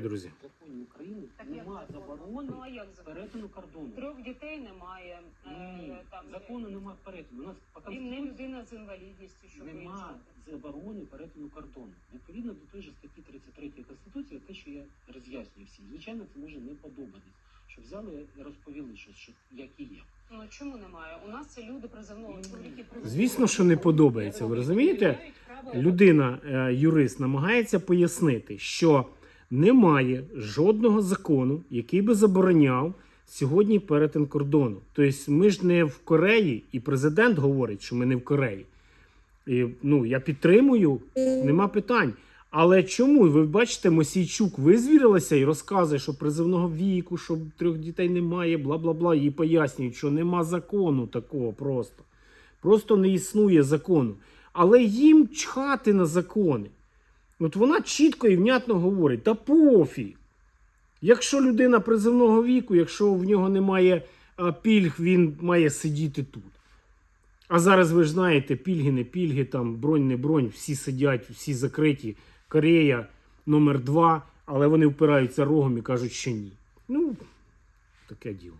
Друзі. В законі України Так як немає заборони Ну а як закон? перетину кордону. Трьох дітей немає. е, Ні, там, закону немає перетину. У нас по не Конституції людина з інвалідністю, що немає заборони перетину кордону. Відповідно до той же статті 33 Конституції, те, що я роз'яснюю всім. Звичайно, це може не подобатись. Що взяли і розповіли щось, що як і є. Ну чому немає? У нас це люди призовного чоловіки призовного. Звісно, що не подобається. Ви розумієте? Людина, е, юрист, намагається пояснити, що немає жодного закону, який би забороняв сьогодні перетин кордону. Тобто, ми ж не в Кореї, і президент говорить, що ми не в Кореї. І, ну, я підтримую, нема питань. Але чому? Ви бачите, Мосійчук визвірилася і розказує, що призивного віку, що трьох дітей немає, бла бла бла. Їй пояснюють, що нема закону такого просто. Просто не існує закону. Але їм чхати на закони. От вона чітко і внятно говорить: та пофіг. Якщо людина призивного віку, якщо в нього немає пільг, він має сидіти тут. А зараз ви ж знаєте, пільги, не пільги, там бронь, не бронь, всі сидять, всі закриті. Корея номер два, але вони впираються рогом і кажуть, що ні. Ну, таке діло.